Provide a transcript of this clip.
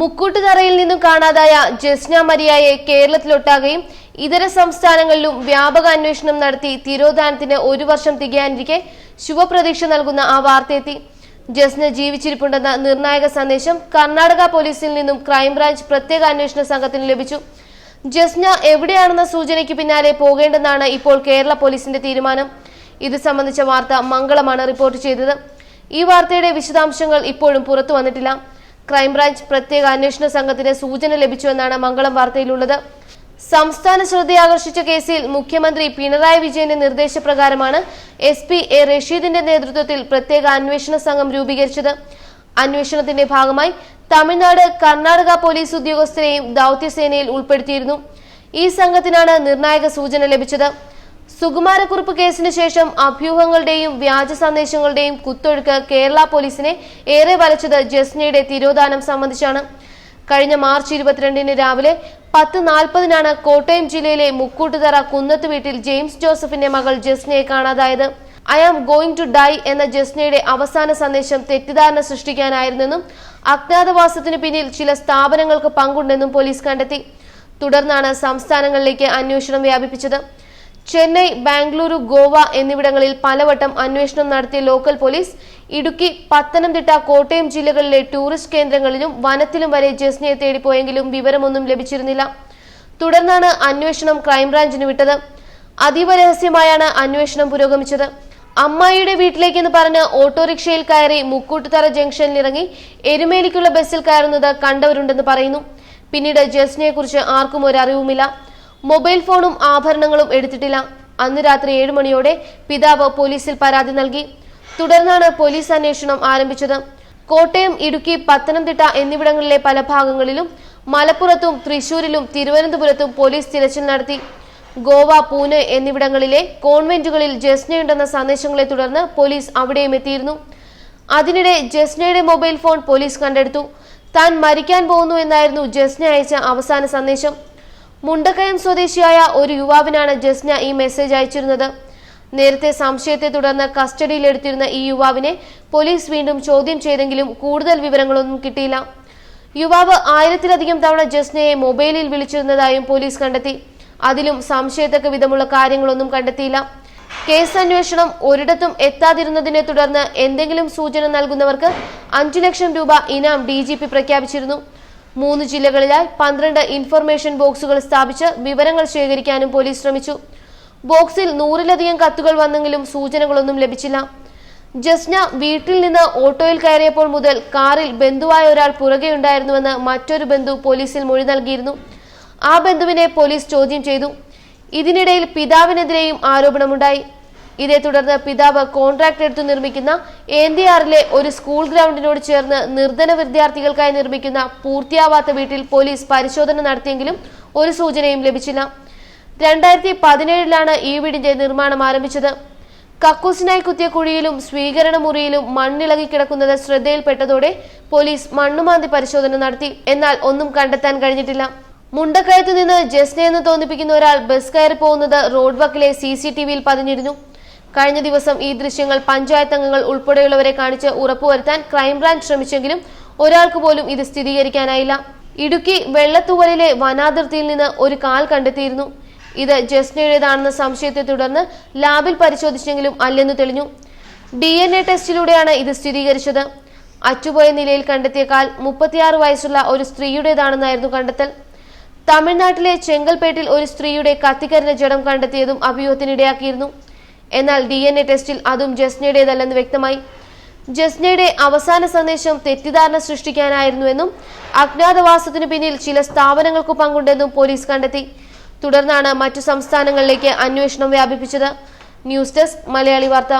മുക്കൂട്ടുതറയിൽ നിന്നും കാണാതായ ജസ്ന മരിയയെ കേരളത്തിലൊട്ടാകെയും ഇതര സംസ്ഥാനങ്ങളിലും വ്യാപക അന്വേഷണം നടത്തി തിരോധാനത്തിന് ഒരു വർഷം തികയാനിരിക്കെ ശുഭപ്രതീക്ഷ നൽകുന്ന ആ വാർത്തയെത്തി. ജസ്ന ജീവിച്ചിരിപ്പുണ്ടെന്ന നിർണായക സന്ദേശം കർണാടക പോലീസിൽ നിന്നും ക്രൈംബ്രാഞ്ച് പ്രത്യേക അന്വേഷണ സംഘത്തിന് ലഭിച്ചു. ജസ്ന എവിടെയാണെന്ന സൂചനയ്ക്ക് പിന്നാലെ പോകേണ്ടെന്നാണ് ഇപ്പോൾ കേരള പോലീസിന്റെ തീരുമാനം. ഇത് സംബന്ധിച്ച വാർത്ത മംഗളമാണ് റിപ്പോർട്ട് ചെയ്തത്. ഈ വാർത്തയുടെ വിശദാംശങ്ങൾ ഇപ്പോഴും പുറത്തു വന്നിട്ടില്ല. ക്രൈംബ്രാഞ്ച് പ്രത്യേക അന്വേഷണ സംഘത്തിന് സൂചന ലഭിച്ചുവെന്നാണ് മംഗളം വാർത്തയിലുള്ളത്. സംസ്ഥാന ശ്രദ്ധയാകർഷിച്ച കേസിൽ മുഖ്യമന്ത്രി പിണറായി വിജയന്റെ നിർദ്ദേശപ്രകാരമാണ് എസ് പി എ റഷീദിന്റെ നേതൃത്വത്തിൽ പ്രത്യേക അന്വേഷണ സംഘം രൂപീകരിച്ചത്. അന്വേഷണത്തിന്റെ ഭാഗമായി തമിഴ്നാട് കർണാടക പോലീസ് ഉദ്യോഗസ്ഥരെയും ദൌത്യസേനയിൽ ഉൾപ്പെടുത്തിയിരുന്നു. ഈ സംഘത്തിനാണ് നിർണായക സൂചന ലഭിച്ചത്. സുകുമാരക്കുറുപ്പ് കേസിന് ശേഷം അഭ്യൂഹങ്ങളുടെയും വ്യാജ സന്ദേശങ്ങളുടെയും കുത്തൊഴുക്ക് കേരള പോലീസിനെ ഏറെ വലച്ചത് ജസ്നയുടെ തിരോധാനം സംബന്ധിച്ചാണ്. കഴിഞ്ഞ മാർച്ച് ഇരുപത്തിരണ്ടിന് രാവിലെ പത്ത് നാൽപ്പതിനാണ് കോട്ടയം ജില്ലയിലെ മുക്കൂട്ടുതറ കുന്നത്ത് വീട്ടിൽ ജെയിംസ് ജോസഫിന്റെ മകൾ ജസ്നയെ കാണാതായത്. I am going to die എന്ന ജസ്നയുടെ അവസാന സന്ദേശം തെറ്റിദ്ധാരണ സൃഷ്ടിക്കാനായിരുന്നെന്നും അജ്ഞാതവാസത്തിനു പിന്നിൽ ചില സ്ഥാപനങ്ങൾക്ക് പങ്കുണ്ടെന്നും പോലീസ് കണ്ടെത്തി. തുടർന്നാണ് സംസ്ഥാനങ്ങളിലേക്ക് അന്വേഷണം വ്യാപിപ്പിച്ചത്. ചെന്നൈ ബാംഗ്ലൂരു ഗോവ എന്നിവിടങ്ങളിൽ പലവട്ടം അന്വേഷണം നടത്തിയ ലോക്കൽ പോലീസ് ഇടുക്കി പത്തനംതിട്ട കോട്ടയം ജില്ലകളിലെ ടൂറിസ്റ്റ് കേന്ദ്രങ്ങളിലും വനത്തിലും വരെ ജസ്നയെ തേടിപ്പോയെങ്കിലും വിവരമൊന്നും ലഭിച്ചിരുന്നില്ല. തുടർന്നാണ് അന്വേഷണം ക്രൈംബ്രാഞ്ചിന് വിട്ടത്. അതീവ രഹസ്യമായാണ് അന്വേഷണം പുരോഗമിച്ചത്. അമ്മായിയുടെ വീട്ടിലേക്കെന്ന് പറഞ്ഞ് ഓട്ടോറിക്ഷയിൽ കയറി മുക്കൂട്ടുതറ ജംഗ്ഷനിൽ ഇറങ്ങി എരുമേലിക്കുള്ള ബസ്സിൽ കയറുന്നത് കണ്ടവരുണ്ടെന്ന് പറയുന്നു. പിന്നീട് ജസ്നയെ കുറിച്ച് ആർക്കും ഒരു അറിവുമില്ല മൊബൈൽ ഫോണും ആഭരണങ്ങളും എടുത്തിട്ടില്ല. അന്ന് രാത്രി ഏഴ് മണിയോടെ പിതാവ് പോലീസിൽ പരാതി നൽകി. തുടർന്നാണ് പോലീസ് അന്വേഷണം ആരംഭിച്ചത്. കോട്ടയം ഇടുക്കി പത്തനംതിട്ട എന്നിവിടങ്ങളിലെ പല ഭാഗങ്ങളിലും മലപ്പുറത്തും തൃശൂരിലും തിരുവനന്തപുരത്തും പോലീസ് തിരച്ചിൽ നടത്തി. ഗോവ പൂനെ എന്നിവിടങ്ങളിലെ കോൺവെന്റുകളിൽ ജസ്നയുണ്ടെന്ന സന്ദേശങ്ങളെ തുടർന്ന് പോലീസ് അവിടെയും എത്തിയിരുന്നു. അതിനിടെ ജസ്നയുടെ മൊബൈൽ ഫോൺ പോലീസ് കണ്ടെടുത്തു. താൻ മരിക്കാൻ പോകുന്നു എന്നായിരുന്നു ജസ്ന അയച്ച അവസാന സന്ദേശം. മുണ്ടക്കയം സ്വദേശിയായ ഒരു യുവാവിനാണ് ജസ്ന ഈ മെസ്സേജ് അയച്ചിരുന്നത്. നേരത്തെ സംശയത്തെ തുടർന്ന് കസ്റ്റഡിയിലെടുത്തിരുന്ന ഈ യുവാവിനെ പോലീസ് വീണ്ടും ചോദ്യം ചെയ്തെങ്കിലും കൂടുതൽ വിവരങ്ങളൊന്നും കിട്ടിയില്ല. യുവാവ് ആയിരത്തിലധികം തവണ ജസ്നയെ മൊബൈലിൽ വിളിച്ചിരുന്നതായും പോലീസ് കണ്ടെത്തി. അതിലും സംശയത്തക്ക വിധമുള്ള കാര്യങ്ങളൊന്നും കണ്ടെത്തിയില്ല. കേസ് അന്വേഷണം ഒരിടത്തും എത്താതിരുന്നതിനെ തുടർന്ന് എന്തെങ്കിലും സൂചന നൽകുന്നവർക്ക് അഞ്ചു ലക്ഷം രൂപ ഇനാം ഡി പ്രഖ്യാപിച്ചിരുന്നു. മൂന്ന് ജില്ലകളിലായി പന്ത്രണ്ട് ഇൻഫർമേഷൻ ബോക്സുകൾ സ്ഥാപിച്ച് വിവരങ്ങൾ ശേഖരിക്കാനും പോലീസ് ശ്രമിച്ചു. ബോക്സിൽ നൂറിലധികം കത്തുകൾ വന്നെങ്കിലും സൂചനകളൊന്നും ലഭിച്ചില്ല. ജസ്ന വീട്ടിൽ നിന്ന് ഓട്ടോയിൽ കയറിയപ്പോൾ മുതൽ കാറിൽ ബന്ധുവായ ഒരാൾ പുറകെയുണ്ടായിരുന്നുവെന്ന് മറ്റൊരു ബന്ധു പോലീസിൽ മൊഴി നൽകിയിരുന്നു. ആ ബന്ധുവിനെ പോലീസ് ചോദ്യം ചെയ്തു. ഇതിനിടയിൽ പിതാവിനെതിരെയും ആരോപണമുണ്ടായി. ഇതേ തുടർന്ന് പിതാവ് കോൺട്രാക്ട് എടുത്തു നിർമ്മിക്കുന്ന എൻഡിആറിലെ ഒരു സ്കൂൾ ഗ്രൗണ്ടിനോട് ചേർന്ന് നിർധന വിദ്യാർത്ഥികൾക്കായി നിർമ്മിക്കുന്ന പൂർത്തിയാവാത്ത വീട്ടിൽ പോലീസ് പരിശോധന നടത്തിയെങ്കിലും ഒരു സൂചനയും ലഭിച്ചില്ല. രണ്ടായിരത്തി പതിനേഴിലാണ് ഈ വീടിന്റെ നിർമ്മാണം ആരംഭിച്ചത്. കക്കൂസിനായി കുത്തിയ കുഴിയിലും സ്വീകരണ മുറിയിലും മണ്ണിളകി കിടക്കുന്നത് ശ്രദ്ധയിൽപ്പെട്ടതോടെ പോലീസ് മണ്ണുമാന്തി പരിശോധന നടത്തി. എന്നാൽ ഒന്നും കണ്ടെത്താൻ കഴിഞ്ഞിട്ടില്ല. മുണ്ടക്കയത്ത് നിന്ന് ജസ്നെ എന്ന് തോന്നിപ്പിക്കുന്ന ഒരാൾ ബസ് കയറി പോകുന്നത് റോഡ് വക്കിലെ സി സി ടി വിയിൽ പതിഞ്ഞിരുന്നു. കഴിഞ്ഞ ദിവസം ഈ ദൃശ്യങ്ങൾ പഞ്ചായത്ത് അംഗങ്ങൾ ഉൾപ്പെടെയുള്ളവരെ കാണിച്ച് ഉറപ്പുവരുത്താൻ ക്രൈംബ്രാഞ്ച് ശ്രമിച്ചെങ്കിലും ഒരാൾക്ക് പോലും ഇത് സ്ഥിരീകരിക്കാനായില്ല. ഇടുക്കി വെള്ളത്തുവലിലെ വനാതിർത്തിയിൽ നിന്ന് ഒരു കാൽ കണ്ടെത്തിയിരുന്നു. ഇത് ജസ്നയുടേതാണെന്ന സംശയത്തെ തുടർന്ന് ലാബിൽ പരിശോധിച്ചെങ്കിലും അല്ലെന്ന് തെളിഞ്ഞു. ഡി എൻ എ ടെസ്റ്റിലൂടെയാണ് ഇത് സ്ഥിരീകരിച്ചത്. അറ്റുപോയ നിലയിൽ കണ്ടെത്തിയ കാൽ മുപ്പത്തിയാറ് വയസ്സുള്ള ഒരു സ്ത്രീയുടേതാണെന്നായിരുന്നു കണ്ടെത്തൽ. തമിഴ്നാട്ടിലെ ചെങ്കൽപ്പേട്ടിൽ ഒരു സ്ത്രീയുടെ കത്തിക്കരിഞ്ഞ ജഡം കണ്ടെത്തിയതും അഭിയോഗത്തിനിടയാക്കിയിരുന്നു എന്നാൽ ഡി എൻ എ ടെസ്റ്റിൽ അതും ജസ്നയുടേതല്ലെന്ന് വ്യക്തമായി. ജസ്നയുടെ അവസാന സന്ദേശം തെറ്റിദ്ധാരണ സൃഷ്ടിക്കാനായിരുന്നുവെന്നും അജ്ഞാതവാസത്തിനു പിന്നിൽ ചില സ്ഥാപനങ്ങൾക്ക് പങ്കുണ്ടെന്നും പോലീസ് കണ്ടെത്തി. തുടർന്നാണ് മറ്റു സംസ്ഥാനങ്ങളിലേക്ക് അന്വേഷണം വ്യാപിപ്പിച്ചത്. ന്യൂസ് ഡെസ്ക് മലയാളി വാർത്ത.